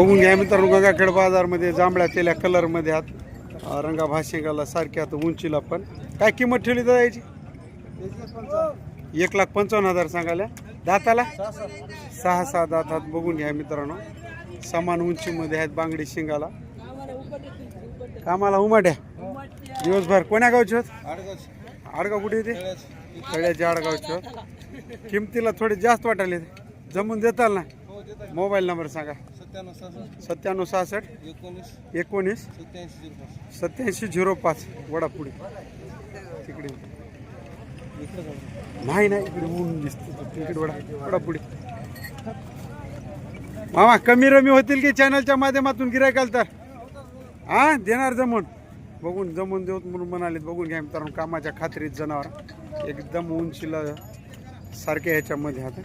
बघून घ्या मित्रांनो गंगाखेड बाजारमध्ये जांभळ्या तेल्या कलरमध्ये आहात. रंगा भाशिंगाला सारख्या आता उंचीला पण. काय किंमत ठेवली तर यायची एक लाख पंचावन्न हजार सांगायला. दाताला? सहा सहा दातात बघून घ्या मित्रांनो. समान उंचीमध्ये आहेत बांगडी शिंगाला. कामाला उमाट्या? दिवसभर. कोण्या गावचे होत? आडगाव कुठे येते? तळ्याचे आडगावचे होत. किमतीला थोडे जास्त वाटायले जमून देताल ना? मोबाईल नंबर सांगा. सत्त्याण्णव सहासष्ट. एकोणीस. सत्याऐंशी झिरो पाच. वडापुडी तिकडे. नाही नाही इकडे ऊन दिसते. तिकडे वडा वडापुडी मामा कमी रमी होतील की चॅनलच्या माध्यमातून गिरायकाल तर हा? देणार जमून. बघून जमून देऊ म्हणून म्हणाले बघून घ्या मित्रांनो कामाच्या खात्रीत जनावर. एकदम उंचीला सारख्या ह्याच्यामध्ये आता.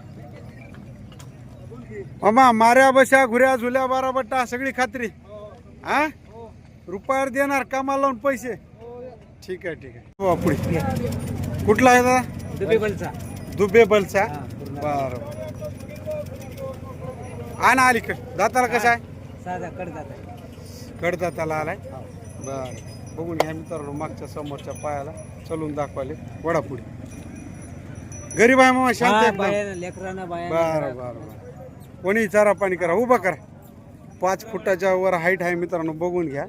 मामा माऱ्या बशा घुऱ्या झुल्या बारा बट्टा सगळी खात्री. हा? रुपयावर देणार कामाला लावून पैसे. ठीक आहे ठीक आहे. हो, पुढे. कुठला आहे दादा दुबेबलचा दुबे बलचा? बर आणा अलीकडे दाताला कसं आहे? साधा कडदात कडदाताला आलाय. बर. बघून घ्या मित्रांनो मागच्या समोरच्या पायाला. चलून दाखवाले. वडापुडी गरीब आहे मामा शांत बर बर बर. कोणी चारा पाणी करा उभा करा. पाच फुटाच्या वर हाईट आहे मित्रांनो बघून घ्या.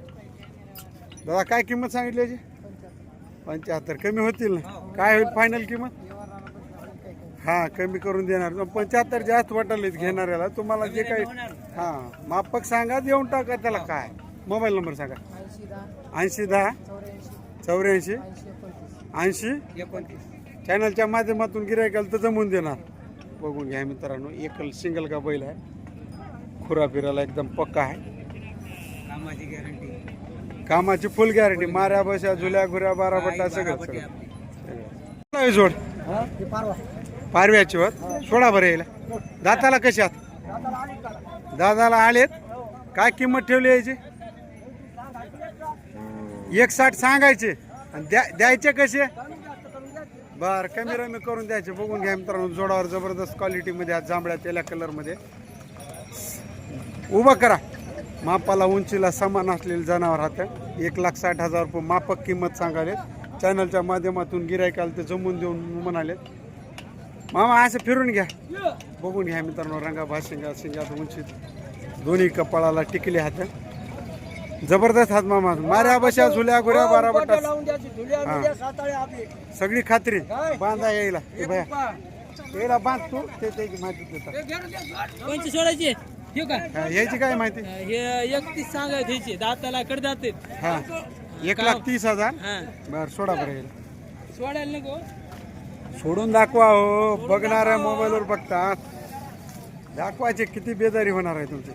दादा काय किंमत सांगितली याची? पंच्याहत्तर. कमी होतील ना? काय होईल फायनल किंमत? हा कमी करून देणार. पंच्याहत्तर जास्त वाटले घेणाऱ्याला तुम्हाला जे काही हा मापक सांगा देऊन टाका त्याला काय. मोबाईल नंबर सांगा. ऐंशी दहा चौऱ्याऐंशी ऐंशी. एकोणतीस. चॅनलच्या माध्यमातून गिरायकाला तर जमून देणार. बघून घ्या मित्रांनो एकल सिंगल का बैल आहे. खुरा फिरायला एकदम पक्का आहे. कामाची गॅरंटी कामाची फुल गॅरंटी माऱ्या बशा झुल्या घुऱ्या बारा बट्टा सगळं सगळं. जोड. पारवा. पारव्याची वर. सोडा बरं यायला दाताला कशात दादाला आलेत? काय किंमत ठेवली यायची एक साठ सांगायचे. आणि द्या द्यायचे कसे? बर कमी रमी करून द्यायचे बघून घ्या मित्रांनो जोडावर जबरदस्त क्वालिटीमध्ये आज जांभळ्या तेल्या कलरमध्ये उभं करा. मापाला उंचीला समान असलेले जनावर हात एक लाख साठ हजार रुपये मापक किंमत सांगाले चॅनलच्या माध्यमातून गिरायकाला ते जमून देऊन म्हणालेत मामा असं फिरून घ्या. बघून घ्या मित्रांनो रंगा भाशिंगा शिंगात उंचीत. दोन्ही कपाळाला टिकले हात जबरदस्त हात मामा. माऱ्या बशा झुल्या गुऱ्या बारा बट्टा. सगळी खात्री. बांधा यायला. भया यायला बांध तू. ते ते माहिती देतात. कोणची सोडायची? का हा, यायची काय माहिती? हे एकतीस सांगायचे ह्याचे दाताला आहेत हा. एक लाख तीस हजार. हा. बर सोडा बरं यायला. सोडायला नको. सोडून दाखवा हो. बघणाऱ्या मोबाईलवर बघतात. दाखवायचे किती बेजारी होणार आहे तुमची.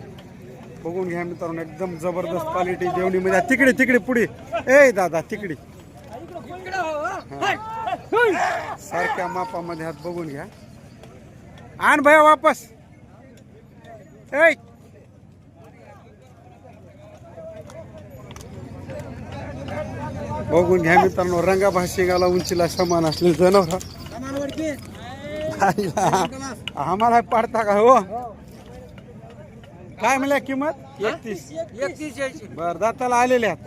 बघून घ्या मित्रांनो एकदम जबरदस्त क्वालिटी जेवणीमध्ये. आहे. तिकडे तिकडे पुढे. ए दादा तिकडे. सारख्या मापामध्ये हात बघून घ्या. आण भया वापस. ए बघून घ्या मित्रांनो रंगा भाशिंगाला उंचीला समान असले जनावर. आम्हाला पाडता का हो? काय म्हणल्या किंमत? एकतीस. एकतीस बर दाताला आलेले आहेत.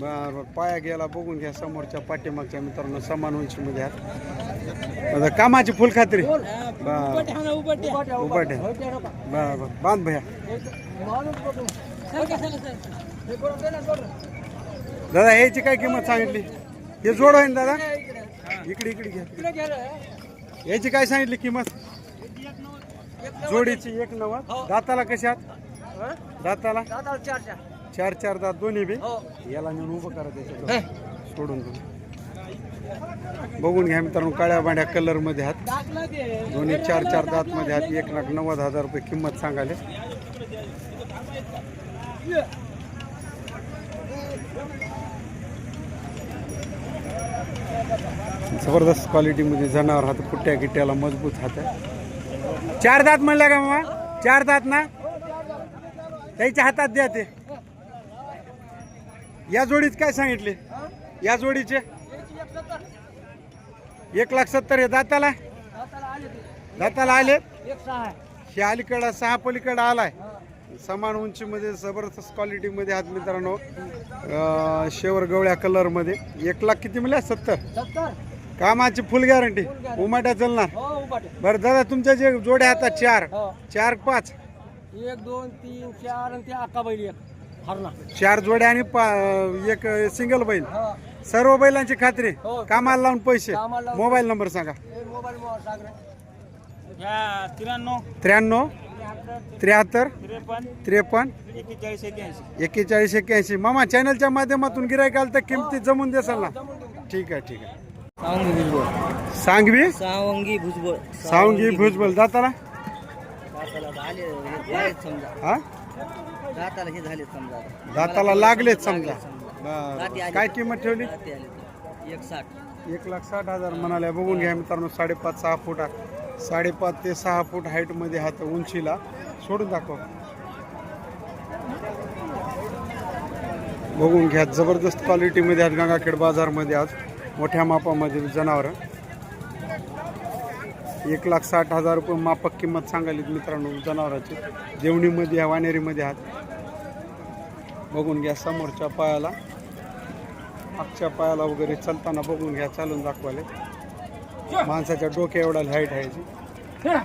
बर बर पाया गेला बघून घ्या समोरच्या पाठीमागच्या मित्रांनो समान उंचीमध्ये आहेत. आता कामाची फुल खात्री. बर. बर बर बांध भया. दादा ह्याची काय किंमत सांगितली? हे जोड आहे ना दादा. इकडे इकडे. घ्या. याची काय सांगितली किंमत? जोडीची एक नव्वद दाताला कशात दाताला? चार चार. दात दोन्ही बी? याला नेऊन उभं करा त्याच्यात सोडून देऊ बघून घ्या मित्रांनो काळ्या बांड्या कलरमध्ये आहात. दोन्ही चार चार दात मध्ये आहात. एक लाख नव्वद हजार रुपये किंमत सांगाले जबरदस्त क्वालिटीमध्ये जनावर हात कुट्ट्या गिट्ट्याला मजबूत हात आहे. चार दात म्हणल्या का मामा? चार दात ना? त्याच्या हातात द्या ते. या जोडीत काय सांगितले? या जोडीचे? एक लाख सत्तर हे दाताला? दाताला आले हे अलीकडं सहा पलीकडं आलाय. समान उंचीमध्ये जबरदस्त क्वालिटीमध्ये आहात मित्रांनो. शेवर गवळ्या कलरमध्ये एक लाख किती मिळाल्या सत्तर. कामाची फुल गॅरंटी उमाट्या चालणार. हो उपाटे बरं दादा तुमच्या जे जोड्या हातात चार. हो. चार पाच. एक दोन तीन चार आणि ते अक्का बैल एक. हरणा चार जोड्या आणि पा- एक सिंगल बैल. हो. सर्व बैलांची खात्री. हो. कामाला लावून पैसे. कामाला लावून मोबाईल नंबर सांगा. हे मोबाईल मोबाईल त्र्याण्णव त्र्याण्णव त्र्याहत्तर त्रेपन्न त्रेपन्न एक्केचाळीस एक्क्याऐंशी. एक्केचाळीस एक्क्याऐंशी. मामा चॅनलच्या माध्यमातून गिरायक आलं तर किमती जमून देसाल ना? ठीक आहे ठीक आहे. सावंगी भुजबळ. सांगवी? सावंगी भुजबळ. सावंगी भुजबल जाताला दाताला? झाले झाले समजा. हा? दाताला हे झाले समजा. दाताला लागलेच समजा. बरं. काय किंमत ठेवली? दाती आले एक साठ एक लाख साठ हजार म्हणाले बघून घ्या मित्रांनो साडेपाच सहा फूट आहे. साडेपाच ते सहा फूट हाईटमध्ये हात उंचीला. सोडून दाखव. बघून घ्या. जबरदस्त क्वालिटीमध्ये आहेत गंगाखेड बाजारमध्ये आज. मोठ्या मापामध्ये जनावरं. एक लाख साठ हजार रुपये मापक किंमत सांगाली मित्रांनो जनावरांची. देवणीमध्ये आहे वानेरीमध्ये आहात बघून घ्या समोरच्या पायाला. मागच्या पायाला वगैरे चालताना बघून घ्या चालून दाखवाले माणसाच्या डोक्या एवढा हाईट आहे याची.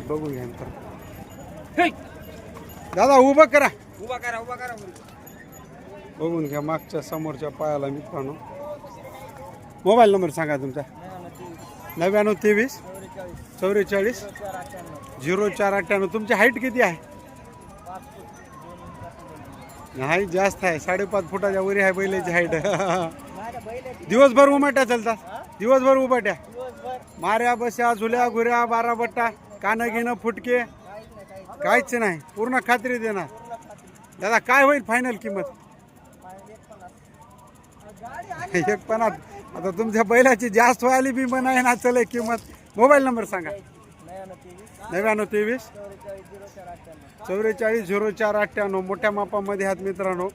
बघून घ्या नंतर दादा उभं करा. उभा करा उभा करा बघून घ्या मागच्या समोरच्या पायाला मित्रांनो. मोबाईल नंबर सांगा तुमचा. नव्याण्णव तेवीस चौवेचाळीस झिरो चार अठ्ठ्याण्णव. तुमची हाईट किती आहे? हाईट जास्त आहे. साडेपाच फुटाच्या वरी आहे बैलाची हाईट दिवसभर उमाट्या चालतात दिवसभर उभाट्या माऱ्या बस्या झुल्या घुऱ्या बारा बट्टा कानं घेणं फुटके. काहीच नाही. पूर्ण खात्री देणार. दादा काय होईल फायनल किंमत? एक पणात आता तुमच्या बैलाची जास्त व्हायली बी म्हणा आहे ना चले किंमत. मोबाईल नंबर सांगा. नव्याण्णव तेवीस. चौवेचाळीस झिरो चार अठ्ठ्याण्णव. मोठ्या मापामध्ये आहात मित्रांनो.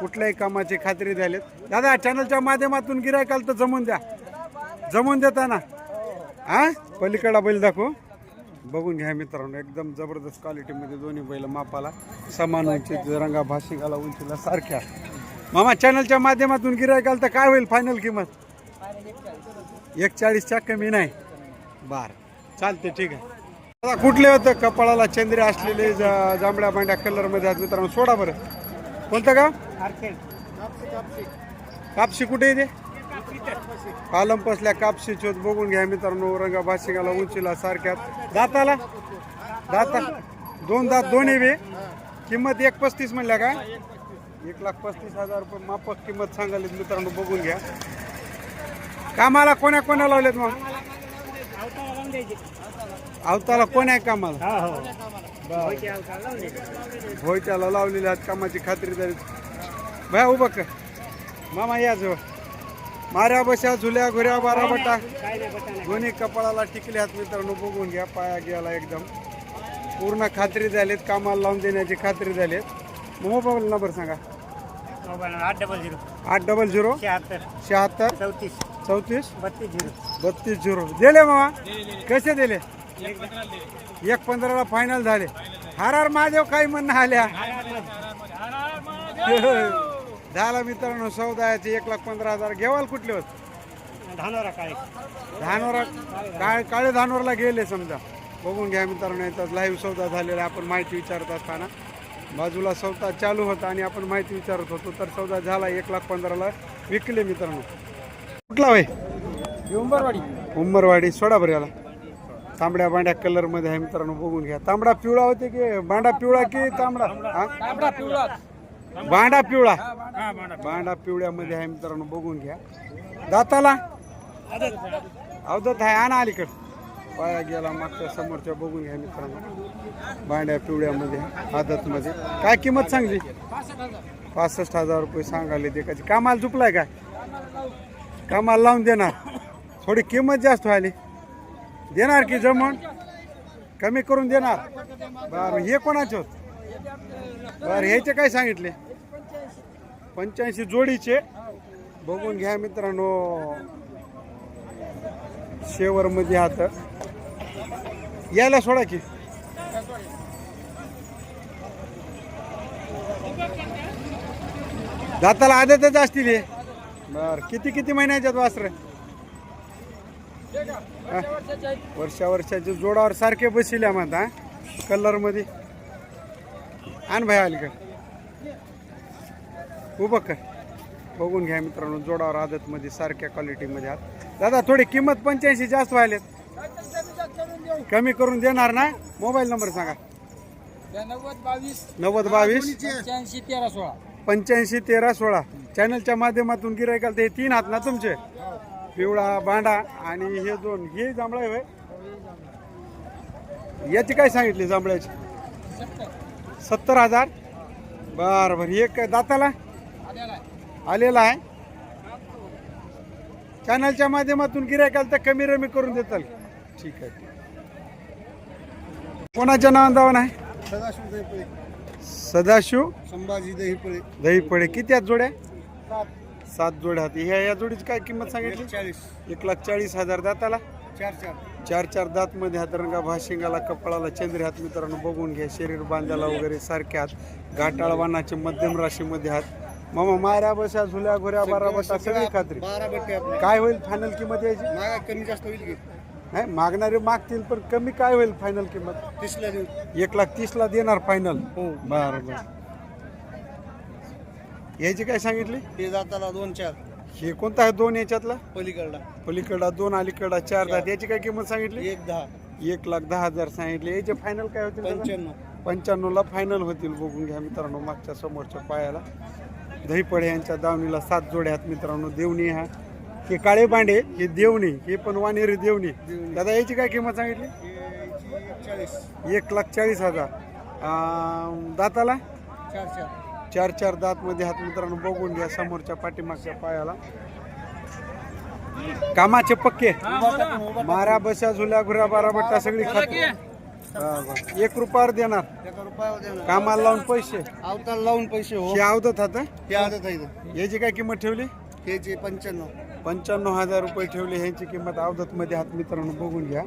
कुठल्याही कामाची खात्री द्यालेत दादा चॅनलच्या माध्यमातून गिरायकाल तर जमून द्या. जमून देता ना हा? पलीकडा बैल दाखवू. बघून घ्या मित्रांनो एकदम जबरदस्त क्वालिटीमध्ये दोन्ही बैल मापाला. समान उंचीत रंगा भाषिकाला उंचीला सारख्या. मामा चॅनलच्या माध्यमातून गिरायकाल तर काय होईल फायनल किंमत? एक चाळीसच्या कमी नाही. बर. चालते ठीक आहे. कुठले होतं? कपाळाला चंद्रे असलेले जा- जांभळ्या बांड्या कलरमध्ये आहेत मित्रांनो. सोडा बरं. कोणतं गाव? कापशी कुठे येते पालम पसल्या कापशी चोत बघून घ्या मित्रांनो. रंगा भाषिकाला उंचीला सारख्यात दाताला? दाता. दोन दात दोन्ही बी. किंमत एक पस्तीस म्हणल्या का? एक लाख पस्तीस हजार रुपये मापक किंमत सांगाली मित्रांनो बघून घ्या. कामाला कोण्या कोण्या लावलेत मग? अवताला कोण आहे कामाला? भोयत्याला लावलेल्या आहेत कामाची खात्री झाली भया उभं कर. मामा या जवळ. माऱ्या बशा झुल्या घुऱ्या बारा बटा. दोन्ही कपाळाला टिकले आहेत मित्रांनो बघून घ्या पाया गेला एकदम. पूर्ण खात्री झालीत कामाला लावून देण्याची खात्री झालीत. मोबाईल नंबर सांगा. आठ डबल झिरो आठ डबल झिरो शहात्तर. शहात्तर. चौतीस. चौतीस. बत्तीस झिरो बत्तीस झिरो दिले मामा? कसे दिले? एक पंधराला फायनल झाले. हार हार महादेव काही म्हणणं आल्या? झाला मित्रांनो सौदायाचे एक लाख पंधरा हजार घेवाल कुठले होत? धानोरा काय धानोरा काळे काळे धानोरला गेले समजा. बघून घ्या मित्रांनो इथं लाईव्ह सौदा झालेला. आपण माहिती विचारत असताना. बाजूला सौदा चालू होता आणि आपण माहिती विचारत होतो तर सौदा झाला एक लाख पंधराला विकले मित्रांनो. कुठला वय उंबरवाडी उंबरवाडी सोडा बरं याला. तांबड्या बांड्या कलरमध्ये आहे मित्रांनो बघून घ्या. तांबडा पिवळा होते की बांडा पिवळा की तांबडा? तांबडा पिवळा. बांडा पिवळा. बांडा बांडा पिवळ्यामध्ये आहे मित्रांनो बघून घ्या. दाताला? अवदत आहे आणा अलीकड. पाया गेला मागच्या समोरच्या बघून घ्या मित्रांनो. भांड्या पिवळ्यामध्ये आदतमध्ये काय किंमत सांगली? पासष्ट हजार रुपये सांगाले ते कामाला चुकलाय काय? कामाला लावून देणार. थोडी किंमत जास्त व्हायली. देणार की जमण कमी करून देणार. बरं हे कोणाचे होत? बरं ह्याचे काय सांगितले? पंच्याऐंशी जोडीचे. बघून घ्या मित्रांनो. शेवर मध्ये हात यायला सोडा की. दाताला आदतच असतील हे. बर किती किती महिन्याच्यात वासर? वर्षा वर्षाच्या जोडावर सारखे बसिले म्हणता कलरमध्ये आण भाई आली का उभं कर. बघून घ्या मित्रांनो जोडावर आदत मध्ये सारख्या क्वालिटी मध्ये आहात. दादा थोडी किंमत पंच्याऐंशी जास्त व्हायलेत. कमी करून देणार ना? मोबाईल नंबर सांगा. नव्वद बावीस नव्वद बावीस. पंच्याऐंशी तेरा सोळा. पंच्याऐंशी तेरा सोळा. चॅनलच्या माध्यमातून गिरायकाल ते हे तीन हात ना तुमचे? पिवळा बांडा आणि हे दोन. हे जांभळा आहे होय? याची काय सांगितली जांभळ्याची? सत्तर. हजार? बर बर. काय दाताला? आलेला आहे. चॅनलच्या माध्यमातून गिरायकाल तर कमी रमी करून देताल. ठीक आहे. कोणाच्या नावान आहे सदाशिव दहीपळे सदाशिव संभाजी दहीपळे दही पडे किती आहेत जोड्या? सात. जोड्या होती ह्या या जोडीची काय किंमत सांगितली? चाळीस एक लाख चाळीस हजार दाताला? चार चार. चार चार दात मध्ये हात रंगा भाशिंगाला कपाळाला चंद्री हात मित्रांनो बघून घ्या. शरीर बांधायला वगैरे सारखे हात. घाटाळ वानाचे मध्यम राशीमध्ये हात. मामा माऱ्या बशा झुल्या घुऱ्या बारा बटा सगळी खात्री. बारा बट्टे आपले. काय होईल फायनल किंमत यायची? मागा कमी जास्त होईल की. नाही मागणारे मागतील पण कमी काय होईल फायनल किंमत? तीसला एक लाख तीस ला देणार फायनल हो. बरं बरं. याची काय सांगितली? ते जाताना दोन चार. हे कोणता आहे दोन याच्यातला? पलीकडला. पलीकडा दोन अलीकडा चार दात. याची काय किंमत सांगितली? एक दहा. एक लाख दहा हजार सांगितले. याचे फायनल काय होतील? दादा? पंच्याण्णव. पंच्याण्णव ला फायनल होतील. बघून घ्या मित्रांनो मागच्या समोरच्या पायाला. दहीपडे यांच्या दावणीला सात जोड्या आहेत मित्रांनो. देवणी हा हे काळे बांडे हे देवणी हे पण वानेरी देवणी. दादा याची काय किंमत सांगितली? चाळीस. एक लाख चाळीस हजार. अं, दाताला? चार चार. चार चार दात मध्ये हात मित्रांनो बघून घ्या समोरच्या पाठीमागच्या पायाला. कामाचे पक्के. मारा बशा झुल्या घुऱ्या बारा बट्टा सगळी हा, बरं. एक रुपयावर देणार. एका रुपयावर देणार. कामाला लावून पैसे. अवतार लावून पैसे हो. हे आवदत आता हे? आदत आहे इथं. याची काय किंमत ठेवली? हे जे पंच्याण्णव. पंच्याण्णव हजार रुपये ठेवली ह्यांची किंमत अवदत मध्ये हात मित्रांनो बघून घ्या.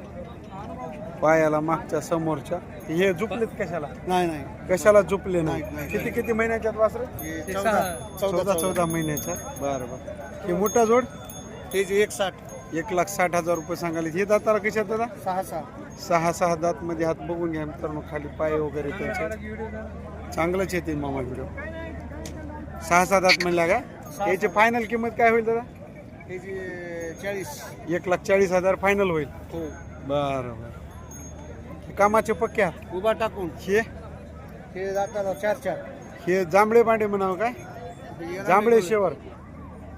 पायाला मागच्या समोरच्या. हे झुपलेत कशाला? नाही नाही. कशाला झुपले नाही. किती किती महिन्याच्यात वासरे? चौदा. चौदा महिन्याच्या बरं बरं. हे मोठा जोड? हे जे एक साठ एक लाख साठ हजार रुपये सांगाले हे दाताला कशात दादा? सहा सहा. सहा सहा दात मध्ये हात बघून घ्या मित्रांनो खाली पाय वगैरे त्यांचे. चांगलंच येते मामा व्हिडिओ सहा सहा दात म्हणल्या का? याची फायनल किंमत काय होईल दादा? चाळीस. एक लाख चाळीस हजार फायनल होईल. हो. बरं बरं. कामाचे पक्के आहात? उभा टाकून. हे? हे जाताना चार चार. हे जांभळे बांडे म्हणावं काय? जांभळे शेवर.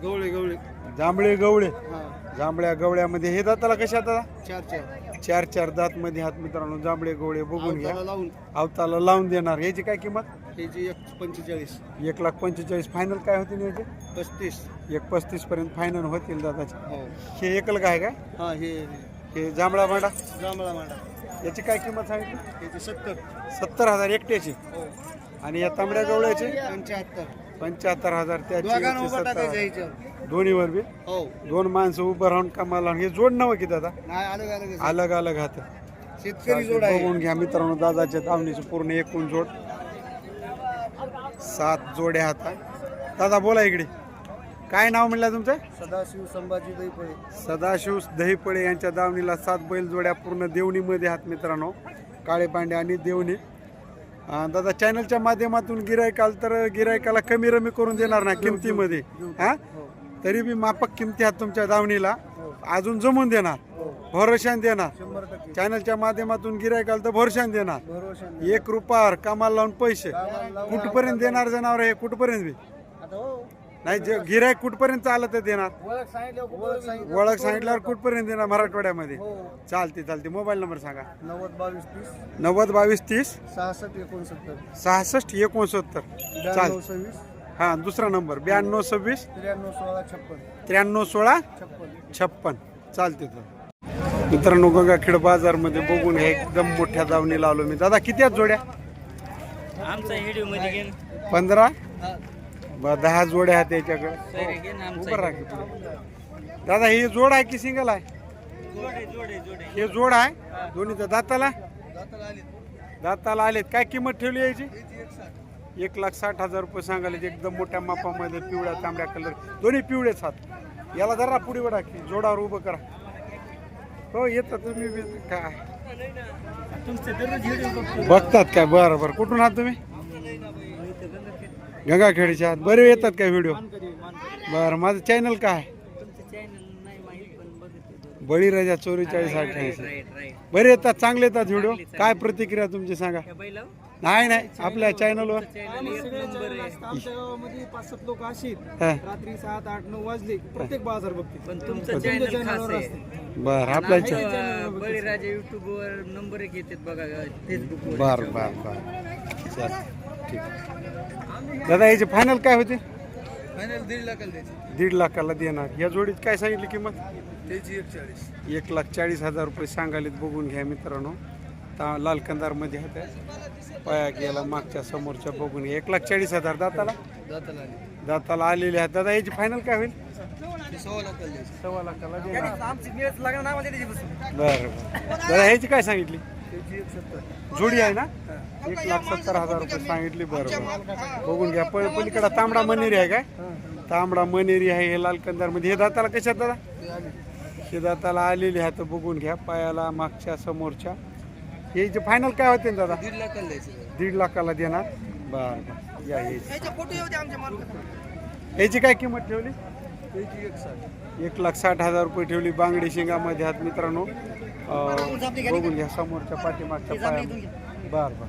गवळे गवळे. जांभळे गवळे. हा. जांभळ्या गवळ्यामध्ये हे दाताला कशा दादा? चार चार. चार चार दात मध्ये हात मित्रांनो जांभळे गवळे बघून घ्या. अवताला लावून. अवताला लावून देणार. याची काय किंमत? जे एक पंचेचाळीस. एक लाख पंचेचाळीस. फायनल काय होतील याचे पस्तीस. एक पस्तीस पर्यंत फायनल होतील दादाचे. हो. हे एकल काय काय हा हे हे जांभळा बांडा जांभळा मांडा. याची काय किंमत सांगितली? सत्तर. सत्तर हजार एकट्याची. हो. आणि या तांबड्या गवळ्याचे पंच्याहत्तर. पंच्याहत्तर हजार त्याची दोघांना याची उभा टाकायचं दोन्हीवर बी हो. दोन माणसं उभं राहून कामाला लावून हे जोड नवं की दादा? नाही अलग अलग अलग अलग हात शेतकरी जोड आहे. बघून घ्या मित्रांनो दादाच्या दावणीचे पूर्ण एकूण जोड. सात जोड्या हात दादा बोला इकडे. काय नाव म्हणलं तुमचं? सदाशिव संभाजी दैपळे सदाशिव दहीपळे यांच्या दावणीला सात बैल जोड्या पूर्ण देवणीमध्ये हात मित्रांनो. काळे पांडे आणि देवणी. दादा चॅनलच्या माध्यमातून गिरायकाल तर गिरायकाला कमी रमी करून देणार ना किमतीमध्ये. हा तरी बी मापक किमती आहेत तुमच्या दावणीला. अजून जमून देणार. भरोशान देणार. चॅनलच्या माध्यमातून गिरायकाल तर भरोशान देणार. एक रुपयावर कामाला लावून पैसे. कुठपर्यंत देणार जनावर हे? कुठपर्यंत बी? हो नाही जे गिरायक कुठपर्यंत चालत तर देणार. ओळख सांगितलं ओळख सांगितलं ओळख सांगितल्यावर कुठपर्यंत देणार मराठवाड्यामध्ये? हो. चालते चालते. मोबाईल नंबर सांगा. नव्वद बावीस तीस. नव्वद बावीस तीस. सहासष्ट एकोणसत्तर. सहासष्ट एकोणसत्तर. ब्याण्णव सव्वीस. हा दुसरा नंबर. ब्याण्णव सव्वीस. त्र्याण्णव सोळा छप्पन. त्र्याण्णव सोळा छप्पन. छप्पन. चालते तर मित्रांनो गंगाखेड बाजारमध्ये बघून घ्या एकदम मोठ्या दावणीला आलो मी. दादा किती आहेत जोड्या? आमचा व्हिडिओमध्ये. पंधरा दहा जोड्या आहेत आमचा उभं राहा की पुढे. दादा ही जोड आहे की सिंगल आहे? हे जोड आहे? दोन्ही दाताला? दाताला आलेत. काय किंमत ठेवली याची? एक लाख साठ हजार रुपये सांगायला एकदम मोठ्या मापामध्ये पिवळ्या तांबड्या कलर दोन्ही पिवळेच हात याला जरा पुढे वडा की जोडावर उभं करा. हो येतात तुम्ही बी. काय? तुमचे दररोज व्हिडिओ बघतो. बघतात काय? बरं बरं. कुठून आहात तुम्ही? गंगाखेडचे आहात बरे येतात काय व्हिडिओ बरं माझं चॅनल काय? आहे? तुमचं चॅनल नाही माहीत पण बघते बळीराजा चोरीचाळीस अठ्ठ्याऐंशी. बरे येतात चांगले येतात व्हिडिओ काय प्रतिक्रिया तुमची सांगा? नाही नाही. आपल्या चॅनलवर आमच्या गावामध्ये पाच सात लोक अशी हा. रात्री सात आठ नऊ वाजले प्रत्येक बाजार बघते पण तुमचं चॅनल खास आहे. बरं आपल्या बळीराजा युट्यूब वर नंबर एक येतात बघा फेसबुक वर. बर बर बर. दादा याची फायनल काय होते? फायनल दीड लाखाला द्यायची. दीड लाखाला देणार. या जोडीत काय सांगितली किंमत? त्याची एक चाळीस एक लाख चाळीस हजार रुपये सांगालीत बघून घ्या मित्रांनो. ता लाल कंदारमध्ये होत्या पाया गेला मागच्या समोरच्या बघून घ्या. एक लाख चाळीस हजार दाताला? जाताला आली. दाताला आलेले आहेत. दादा याची फायनल काय होईल? ती सव्वा लाखाला द्यायची. सव्वा लाखाला देणार. आमची मिळत लागणार नाही त्याची बसून. बरं बरं. दादा ह्याची काय सांगितली? त्याची एक सत्तर जोडी आहे ना? एक लाख सत्तर हजार रुपये सांगितली बरं बरं. बघून घ्या. प पलीकडं तांबडा मनेरी आहे काय? तांबडा मनेरी आहे हे लाल कंदारमध्ये हे दाताला कशात दादा? हे दाताला आलेले आहेत बघून घ्या पायाला मागच्या समोरच्या. हे जे फायनल काय होते ना दादा? दीड लाखाला द्यायची दीड लाखाला देणार? बर बर. या याची काय किंमत ठेवली? एक लाख साठ हजार रुपये ठेवली बांगडी शिंगामध्ये आहात मित्रांनो. बघून घ्या समोरच्या पाठीमागच्या पाया बर बर.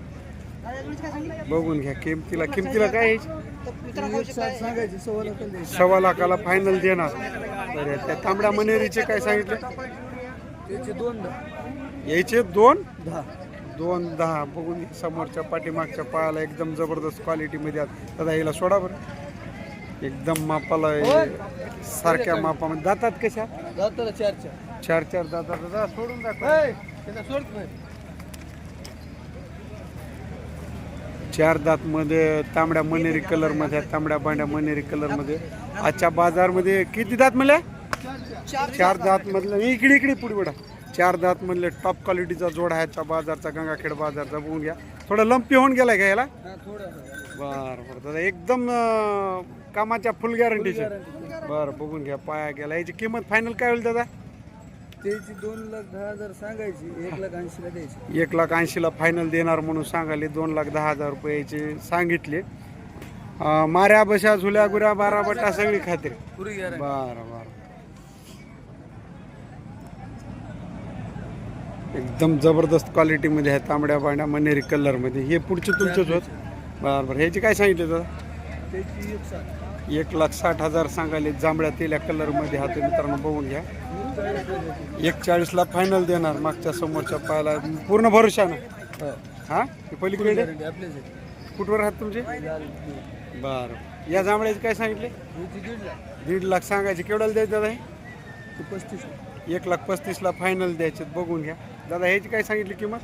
बघून घ्या किमतीला किमतीला काय सव्वा लाखाला फायनल देणार. बरं त्या तांबड्या मनेरीचे काय सांगितले? दोन यायचे दोन? दहा. दोन दहा. बघून घ्या. समोरच्या पाठीमागच्या पायाला एकदम जबरदस्त क्वालिटीमध्ये आहेत दादा याला सोडा बरं. एकदम मापाला सारख्या मापामध्ये. दातात कशा? जाताला चार चार. चार चार दातात दादा सोडून दाखवा. त्याचा सोडत नाही चार दात मध्ये तांबड्या मनेरी कलरमध्ये तांबड्या बांड्या मनेरी कलरमध्ये. आजच्या बाजारमध्ये किती दात म्हणले? चार दात मधले. इकडे इकडे पुढे बडा चार दात मधले टॉप क्वालिटीचा जोडा आहे आजच्या बाजारचा गंगाखेड बाजारचा बघून घ्या. थोडा लंपी होऊन गेलाय का याला? हा बर बर दादा एकदम कामाच्या फुल गॅरंटीचे बर बघून घ्या पाया गेला. याची किंमत फायनल काय होईल दादा? त्याची दोन लाख दहा हजार सांगायची एक लाख ऐंशीला द्यायची. एक लाख ऐंशीला फायनल देणार म्हणून सांगाले दोन लाख दहा हजार रुपयाचे सांगितले. अं, माऱ्या बशा झुल्या गुऱ्या बारा बटा सगळी खात्री. पुरी गॅरंटी बरं बरं. एकदम जबरदस्त क्वालिटीमध्ये आहे तांबड्या बांड्या मनेरी कलरमध्ये हे पुढचे तुमचेच होत? बरं बरं. ह्याची काय सांगितलं दादा? त्याची एक लाख साठ हजार सांगाले जांभळ्या तेल्या कलरमध्ये हा तुम्ही मित्रांनो बघून घ्या. एक चाळीसला फायनल देणार मागच्या समोरच्या पायाला. पूर्ण भरोशा ना? हा. हे? पलीकडे कुठवर आहात तुमचे? बरं. या जांभळ्याचे काय सांगितले? दीड लाख. सांगायचे. केवढ्याला द्यायचं दादा हे? ते पस्तीस एक लाख पस्तीसला फायनल द्यायचे बघून घ्या. दादा ह्याची काय सांगितली किंमत?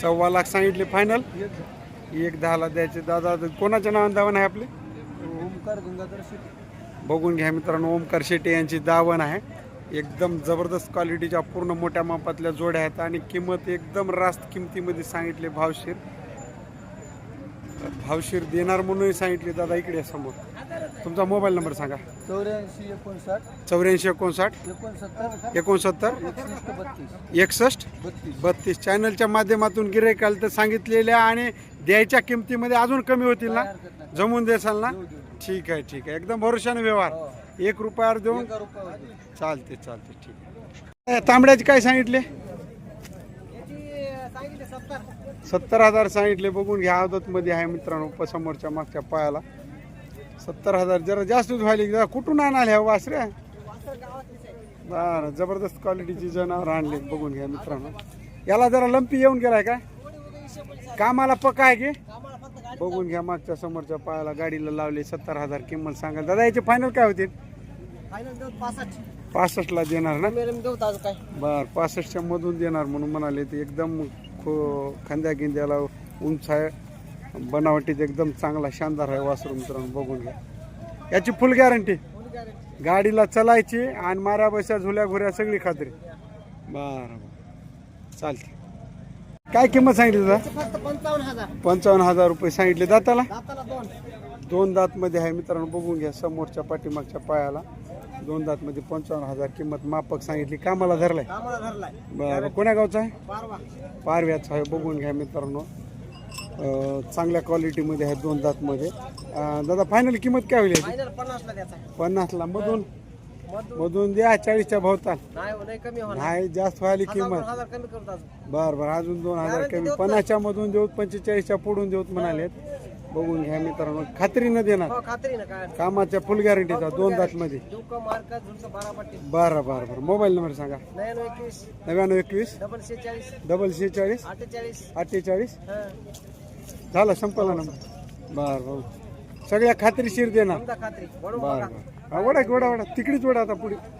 सव्वा लाख. सांगितले फायनल एक दहा. एक दहाला द्यायचे. दादा कोणाच्या नावाने दावण आहे आपले? ओमकार गंगाधर शेट्टी. बघून घ्या मित्रांनो ओमकार शेट्टे यांची दावण आहे. एकदम जबरदस्त क्वालिटीच्या पूर्ण मोठ्या मापातल्या जोड्या आहेत आणि किंमत एकदम रास्त किमतीमध्ये सांगितले भावशीर. भावशीर देणार म्हणूनही सांगितले दादा इकडे समोर. तुमचा मोबाईल नंबर सांगा. चौऱ्याऐंशी एकोणसाठ. चौऱ्याऐंशी एकोणसाठ. एकोणसत्तर एकोणसत्तर. एकसष्ट बत्तीस. बत्तीस. बत्तीस. चॅनलच्या माध्यमातून गिरायकाल तर सांगितलेल्या आणि द्यायच्या किमतीमध्ये अजून कमी होतील ना? जमून देसाल ना. ठीक आहे ठीक आहे. एकदम भरोशाने व्यवहार. एक रुपयावर देऊन चालते चालते ठीक आहे. तांबड्याचे काय सांगितले? सत्तर. हजार सांगितले. बघून घ्या मध्ये आहे मित्रांनो समोरच्या मागच्या पायाला. सत्तर हजार जरा जास्तच व्हायला जरा कुठून आणाले ह्या वासऱ्या? बरं जबरदस्त क्वालिटीची जनावर आणले बघून घ्या मित्रांनो. याला जरा लंपी येऊन गेलाय काय कामाला पक्का आहे की? बघून घ्या मागच्या समोरच्या पायाला गाडीला लावले सत्तर हजार किंमत सांगा. दादा याचे फायनल काय होतील? पासष्टला देणार ना? काय? बर पासष्टच्या मधून देणार म्हणून म्हणाले ते एकदम खो खांद्या गिंद्याला उंच आहे. बनावटीत एकदम चांगला शानदार आहे वासरू मित्रांनो बघून घ्या. याची फुल गॅरंटी गाडीला चलायची आणि माऱ्या बशा झुल्या घुऱ्या सगळी खात्री. बरं बरं. चालते काय किंमत सांगितली फक्त पंचावन्न हजार. पंचावन्न हजार रुपये सांगितले. दाताला? दाताला दोन. दोन दात मध्ये आहे मित्रांनो बघून घ्या समोरच्या पाठीमागच्या पायाला. दोन दात मध्ये पंचावन्न हजार किंमत मापक सांगितली. कामाला धरलाय? कामाला धरलाय. बरं कोण्या गावचा आहे? पारवा. पारव्याचा आहे बघून घ्या मित्रांनो. अं, चांगल्या क्वालिटीमध्ये आहे दोन दातमध्ये. अं, दादा फायनल किंमत काय होईल याची? फायनल पन्नासला द्यायचा. पन्नासला. मधून मधून द्या चाळीसच्या भावताल. नाही हो, नाही कमी होणार. नाही जास्त व्हायली किंमत. हजार कमी करतो अजून बर बर अजून दोन हजार Guarantee कमी. देऊत ना. पन्नासच्या मधून देऊत पंचेचाळीसच्या पुढून देऊत म्हणालेत. बघून घ्या मित्रांनो खात्रीनं देणार. हो खात्री ना काय. कामाच्या फुल गॅरंटीचा दोन दात मध्ये. दुःख मार्का झुलक बारा पट्टी बरं बरं बरं. मोबाईल नंबर सांगा. एकवीस. नव्याण्णव एकवीस. डबल शेहेचाळीस डबल शेहेचाळीस अठ्ठेचाळीस. अठ्ठेचाळीस. हा. झाला संपला नंबर. बर बर. सगळ्या खात्रीशीर देणार. समजा खात्री. म्हणून बर बर. हा, वडा वडा वडा. तिकडीच वडा आता पुढे.